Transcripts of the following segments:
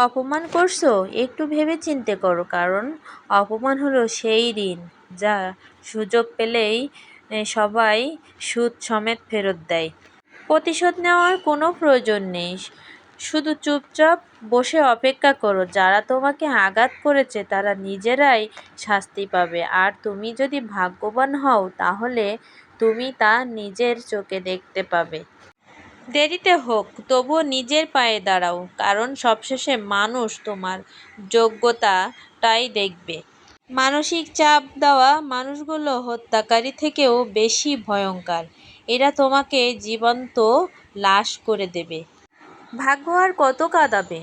অপমান করছ? একটু ভেবে চিন্তে করো, কারণ অপমান হলো সেই ঋণ যা সুযোগ পেলেই সবাই সুদ সমেত ফেরত দেয়। প্রতিশোধ নেওয়ার কোনো প্রয়োজন নেই। শুধু চুপচাপ বসে অপেক্ষা করো, যারা তোমাকে আঘাত করেছে তারা নিজেরাই শাস্তি পাবে। আর তুমি যদি ভাগ্যবান হও, তাহলে তুমি তা নিজের চোখে দেখতে পাবে। দেরিতে হোক, তবুও নিজের পায়ে দাঁড়াও, কারণ সবশেষে মানুষ তোমার যোগ্যতাটাই দেখবে। মানসিক চাপ দেওয়া মানুষগুলো হত্যাকারী থেকেও বেশি ভয়ঙ্কর। এরা তোমাকে জীবন্ত লাশ করে দেবে। ভাগ্য আর কত কাঁদাবে?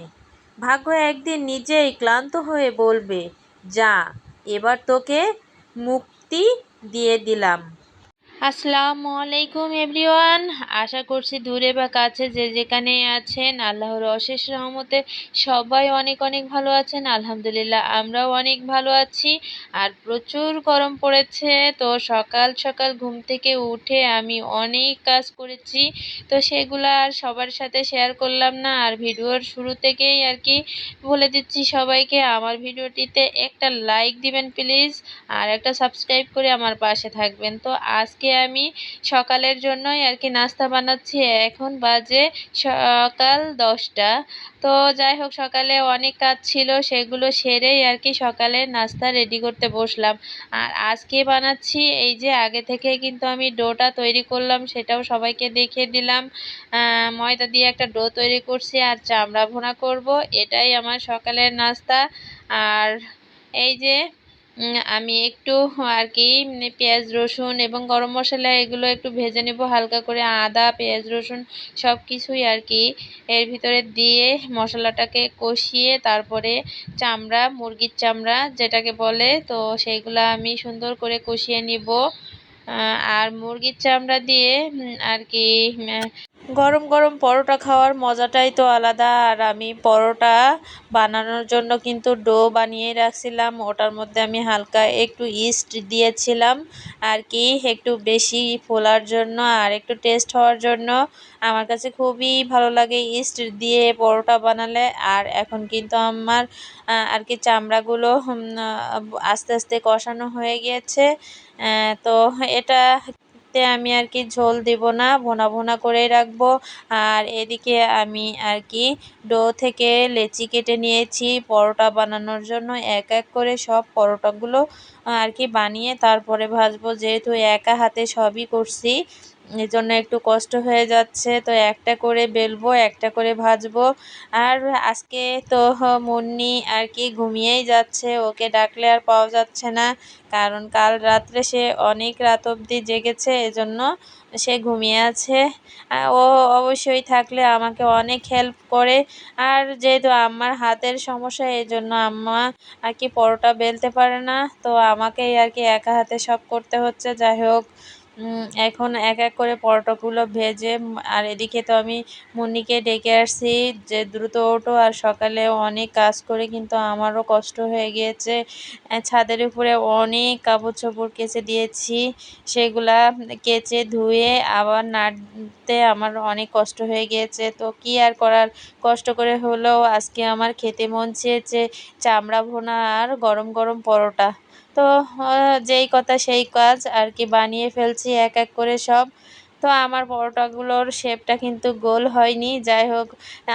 ভাগ্য একদিন নিজেই ক্লান্ত হয়ে বলবে, যা, এবার তোকে মুক্তি দিয়ে দিলাম। আসসালামু আলাইকুম এভরিওয়ান। আশা করছি দূরে বা কাছে যে যেখানে আছেন, আল্লাহর অশেষ রহমতে সবাই অনেক অনেক ভালো আছেন। আলহামদুলিল্লাহ, আমরাও অনেক ভালো আছি। আর প্রচুর গরম পড়েছে, তো সকাল সকাল ঘুম থেকে উঠে আমি অনেক কাজ করেছি। তো সেগুলো আর সবার সাথে শেয়ার করলাম না, আর ভিডিওর শুরু থেকেই আর কি বলে দিচ্ছি সবাইকে, আমার ভিডিওটিতে একটা লাইক দিবেন প্লিজ আর একটা সাবস্ক্রাইব করে আমার পাশে থাকবেন। তো আজকে আজকে আমি সকালের জন্যই আর কি নাস্তা বানাচ্ছি। এখন বাজে সকাল দশটা। তো যাই হোক, সকালে অনেক কাজ ছিল, সেগুলো সেরেই আর কি সকালে নাস্তা রেডি করতে বসলাম। আর আজকে বানাচ্ছি, এই যে আগে থেকে কিন্তু আমি ডোটা তৈরি করলাম, সেটাও সবাইকে দেখিয়ে দিলাম। ময়দা দিয়ে একটা ডো তৈরি করছি আর চামড়া ভুনা করব, এটাই আমার সকালের নাস্তা। আর এই যে আমি একটু আর কি পেঁয়াজ, রসুন এবং গরম মশলা এগুলো একটু ভেজে নেব, হালকা করে আদা, পেঁয়াজ, রসুন সব কিছুই আর কি এর ভিতরে দিয়ে মশলাটাকে কষিয়ে তারপরে চামড়া, মুরগির চামড়া যেটাকে বলে, তো সেইগুলো আমি সুন্দর করে কষিয়ে নিব। আর মুরগির চামড়া দিয়ে আর কি গরম গরম পরোটা খাওয়ার মজাটাই তো আলাদা। আর আমি পরোটা বানানোর জন্য কিন্তু ডো বানিয়ে রাখছিলাম। ওটার মধ্যে আমি হালকা একটু ইস্ট দিয়েছিলাম। আর কি, একটু বেশি ফোলার জন্য আর একটু টেস্ট হওয়ার জন্য। আমার কাছে খুবই ভালো লাগে ইস্ট দিয়ে পরোটা বানালে। আর এখন কিন্তু আমার আর কি চামড়াগুলো আস্তে আস্তে কষানো হয়ে গিয়েছে। তো এটা তে আমি আর কি ঝোল দেব না, ভোনা ভোনা করেই রাখব। আর এদিকে আমি আর কি ডো থেকে লেচি কেটে নিয়েছি, পরোটা বানানোর জন্য এক এক করে সব পরোটাগুলো আর কি বানিয়ে তারপরে ভাজবো। যেহেতু একা হাতে সবই করছি এজন্য একটু কষ্ট হয়ে যাচ্ছে। তো একটা করে বেলবো, একটা করে ভাজবো। আর আজকে তো মুন্নি আর কি ঘুমিয়েই যাচ্ছে। ওকে ডাকলে আর পাওয়া যাচ্ছে না। কারণ কাল রাত্রে সে অনেক রাত অবধি জেগেছে, এজন্য সে ঘুমিয়ে আছে। ও অবশ্যই থাকলে আমাকে অনেক হেল্প করে। আর যেহেতু আমার হাতের সমস্যা এই জন্য আম্মা আর কি পরোটা বেলতে পারে না। তো আমাকেই আর কি একা হাতে সব করতে হচ্ছে। যাই হোক এখন এক এক করে পরোটাগুলো ভেজে আর এদিকে তো আমি মুন্নিকে ডেকে আসছি যে দ্রুত ওঠো আর সকালে অনেক কাজ করে কিন্তু আমারও কষ্ট হয়ে গিয়েছে। ছাদের উপরে অনেক কাপড় চোপড় কেচে দিয়েছি, সেগুলা কেচে ধুয়ে আবার নাড়তে আমার অনেক কষ্ট হয়ে গিয়েছে। তো কি আর করার? কষ্ট করে হলেও আজকে আমার খেতে মন চেয়েছে চামড়া ভোনা আর গরম গরম পরোটা। তো যেই কথা সেই কাজ আর কি বানিয়ে ফেলছি এক এক করে সব। তো আমার পরোটাগুলোর শেপটা কিন্তু গোল হয়নি। যাই হোক,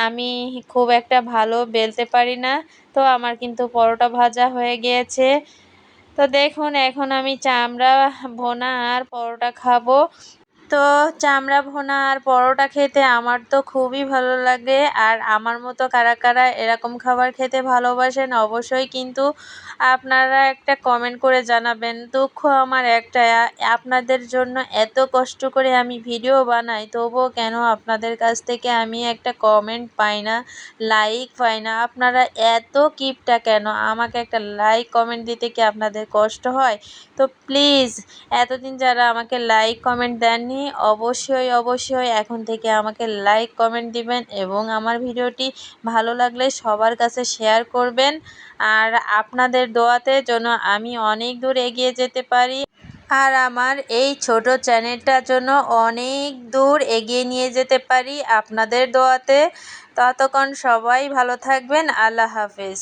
আমি খুব একটা ভালো বেলতে পারি না। তো আমার কিন্তু পরোটা ভাজা হয়ে গিয়েছে। তো দেখুন, এখন আমি চামড়া, ভোনা আর পরোটা খাব। তো চামড়া ভোনা আর পরোটা খেতে আমার তো খুবই ভালো লাগে। আর আমার মতো কারা কারা এরকম খাবার খেতে ভালোবাসেন অবশ্যই কিন্তু আপনারা একটা কমেন্ট করে জানাবেন। দুঃখ আমার একটা আপনাদের জন্য এত কষ্ট করে আমি ভিডিও বানাই, তবুও কেন আপনাদের কাছ থেকে আমি একটা কমেন্ট পাই না লাইক পাই না? আপনারা এত কিপটা কেন? আমাকে একটা লাইক কমেন্ট দিতে কি আপনাদের কষ্ট হয়? তো প্লিজ এতদিন যারা আমাকে লাইক কমেন্ট দেননি অবশ্যই অবশ্যই এখন থেকে আমাকে লাইক কমেন্ট দিবেন এবং আমার ভিডিওটি ভালো লাগলে সবার কাছে শেয়ার করবেন। আর আপনাদের দোয়াতে যেন আমি অনেক দূর এগিয়ে যেতে পারি। আর আমার এই ছোট চ্যানেলটার জন্য অনেক দূর এগিয়ে নিয়ে যেতে পারি আপনাদের দোয়াতে। ততক্ষণ সবাই ভালো থাকবেন, আল্লাহ হাফেজ।